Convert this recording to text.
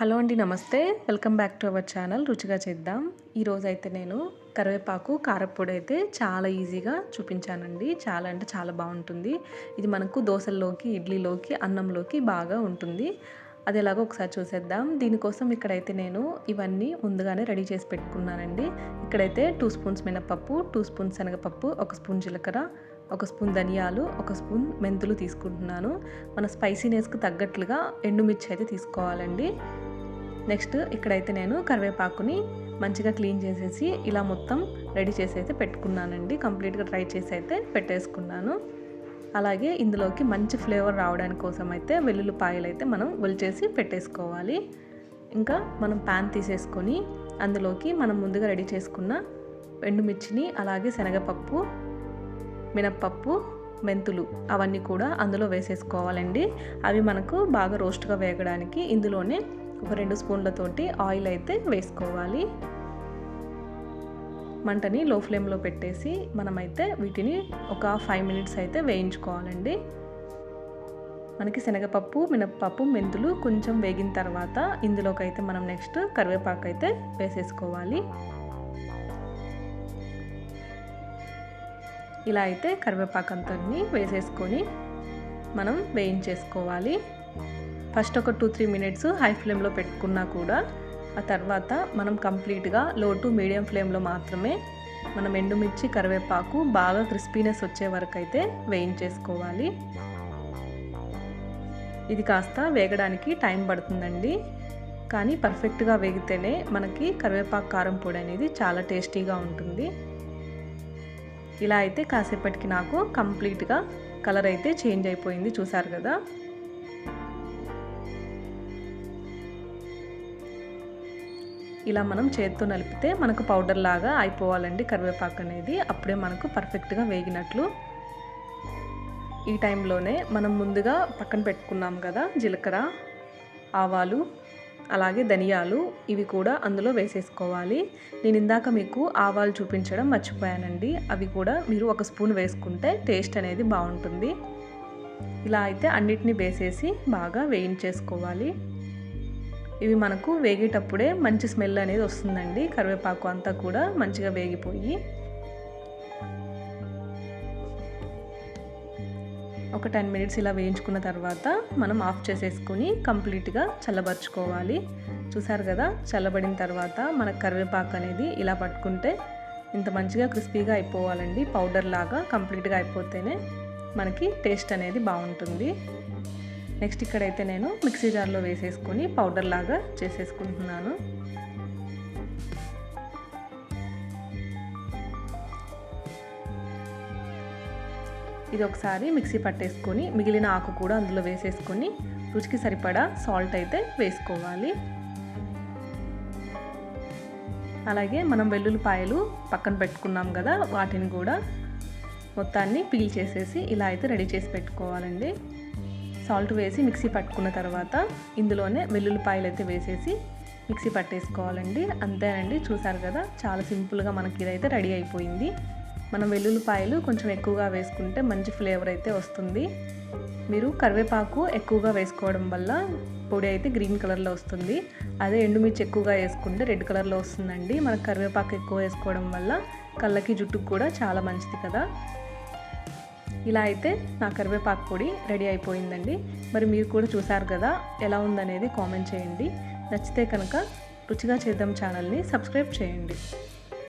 Hello అండి నమస్తే. Welcome back to our channel. రుచిగా చేద్దాం. ఈరోజు అయితే నేను కరివేపాకు కారప్పొడి అయితే చాలా ఈజీగా చూపించానండి. చాలా అంటే చాలా బాగుంటుంది. ఇది మనకు దోశల్లోకి ఇడ్లీలోకి అన్నంలోకి బాగా ఉంటుంది. అది ఎలాగో ఒకసారి చూసేద్దాం. దీనికోసం ఇక్కడైతే నేను ఇవన్నీ ముందుగానే రెడీ చేసి పెట్టుకున్నానండి. ఇక్కడైతే టూ స్పూన్స్ మినపప్పు టూ స్పూన్స్ శనగపప్పు ఒక స్పూన్ జీలకర్ర ఒక స్పూన్ ధనియాలు ఒక స్పూన్ మెంతులు తీసుకుంటున్నాను. మన స్పైసీనెస్కి తగ్గట్లుగా ఎండుమిర్చి అయితే తీసుకోవాలండి. నెక్స్ట్ ఇక్కడైతే నేను కరివేపాకుని మంచిగా క్లీన్ చేసేసి ఇలా మొత్తం రెడీ చేసి అయితే పెట్టుకున్నానండి. కంప్లీట్గా ట్రై చేసి అయితే పెట్టేసుకున్నాను. అలాగే ఇందులోకి మంచి ఫ్లేవర్ రావడానికి కోసం అయితే వెల్లుల్లిపాయలు అయితే మనం ఒలిచేసి పెట్టేసుకోవాలి. ఇంకా మనం ప్యాన్ తీసేసుకొని అందులోకి మనం ముందుగా రెడీ చేసుకున్న ఎండుమిర్చిని అలాగే శనగపప్పు మినప్పప్పు మెంతులు అవన్నీ కూడా అందులో వేసేసుకోవాలండి. అవి మనకు బాగా రోస్ట్గా వేగడానికి ఇందులోనే ఒక రెండు స్పూన్లతోటి ఆయిల్ అయితే వేసుకోవాలి. మంటని లో ఫ్లేమ్లో పెట్టేసి మనమైతే వీటిని ఒక ఫైవ్ మినిట్స్ అయితే వేయించుకోవాలండి. మనకి శనగపప్పు మినప్పప్పు మెంతులు కొంచెం వేగిన తర్వాత ఇందులోకి అయితే మనం నెక్స్ట్ కరివేపాకు అయితే వేసేసుకోవాలి. ఇలా అయితే కరివేపాకు అంతని వేసేసుకొని మనం వేయించేసుకోవాలి. ఫస్ట్ ఒక టూ త్రీ మినిట్స్ హై ఫ్లేమ్లో పెట్టుకున్నా కూడా ఆ తర్వాత మనం కంప్లీట్గా లో టు మీడియం ఫ్లేమ్లో మాత్రమే మనం ఎండుమిర్చి కరివేపాకు బాగా క్రిస్పీనెస్ వచ్చే వరకు అయితే వేయించేసుకోవాలి. ఇది కాస్త వేగడానికి టైం పడుతుందండి. కానీ పర్ఫెక్ట్గా వేగితేనే మనకి కరివేపాకు కారం పొడి అనేది చాలా టేస్టీగా ఉంటుంది. ఇలా అయితే కాసేపటికి నాకు కంప్లీట్గా కలర్ అయితే చేంజ్ అయిపోయింది చూసారు కదా? ఇలా మనం చేత్తో నలిపితే మనకు పౌడర్ లాగా అయిపోవాలండి కరివేపాకు అనేది. అప్పుడే మనకు పర్ఫెక్ట్గా వేగినట్లు. ఈ టైంలోనే మనం ముందుగా పక్కన పెట్టుకున్నాం కదా జీలకర్ర ఆవాలు అలాగే ధనియాలు ఇవి కూడా అందులో వేసేసుకోవాలి. నేను ఇందాక మీకు ఆవాలు చూపించడం మర్చిపోయానండి. అవి కూడా మీరు ఒక స్పూన్ వేసుకుంటే టేస్ట్ అనేది బాగుంటుంది. ఇలా అయితే అన్నిటిని వేసేసి బాగా వేయించేసుకోవాలి. ఇవి మనకు వేగేటప్పుడే మంచి స్మెల్ అనేది వస్తుందండి. కరివేపాకు అంతా కూడా మంచిగా వేగిపోయి. ఒక టెన్ మినిట్స్ ఇలా వేయించుకున్న తర్వాత మనం ఆఫ్ చేసేసుకొని కంప్లీట్గా చల్లబరుచుకోవాలి. చూసారు కదా చల్లబడిన తర్వాత మనకు కరివేపాకు అనేది ఇలా పట్టుకుంటే ఇంత మంచిగా క్రిస్పీగా అయిపోవాలండి. పౌడర్ లాగా కంప్లీట్గా అయిపోతేనే మనకి టేస్ట్ అనేది బాగుంటుంది. నెక్స్ట్ ఇక్కడైతే నేను మిక్సీ జార్లో వేసేసుకొని పౌడర్ లాగా చేసేసుకుంటున్నాను. ఇది ఒకసారి మిక్సీ పట్టేసుకొని మిగిలిన ఆకు కూడా అందులో వేసేసుకొని రుచికి సరిపడా సాల్ట్ అయితే వేసుకోవాలి. అలాగే మనం వెల్లుల్లిపాయలు పక్కన పెట్టుకున్నాం కదా వాటిని కూడా మొత్తాన్ని పీల్ చేసేసి ఇలా అయితే రెడీ చేసి పెట్టుకోవాలండి. సాల్ట్ వేసి మిక్సీ పట్టుకున్న తర్వాత ఇందులోనే వెల్లుల్లిపాయలు అయితే వేసేసి మిక్సీ పట్టేసుకోవాలండి. అంతేనండి చూసారు కదా చాలా సింపుల్గా మనకి ఇదైతే రెడీ అయిపోయింది. మనం వెల్లుల్లిపాయలు కొంచెం ఎక్కువగా వేసుకుంటే మంచి ఫ్లేవర్ అయితే వస్తుంది. మీరు కరివేపాకు ఎక్కువగా వేసుకోవడం వల్ల పొడి అయితే గ్రీన్ కలర్లో వస్తుంది. అదే ఎండుమిర్చి ఎక్కువగా వేసుకుంటే రెడ్ కలర్లో వస్తుందండి. మనకు కరివేపాకు ఎక్కువ వేసుకోవడం వల్ల కళ్ళకి జుట్టుకు కూడా చాలా మంచిది కదా. ఇలా అయితే నా కరివేపాకు పొడి రెడీ అయిపోయిందండి. మరి మీరు కూడా చూసారు కదా ఎలా ఉందనేది కామెంట్ చేయండి. నచ్చితే కనుక రుచిగా చేద్దాం ఛానల్ని సబ్స్క్రైబ్ చేయండి.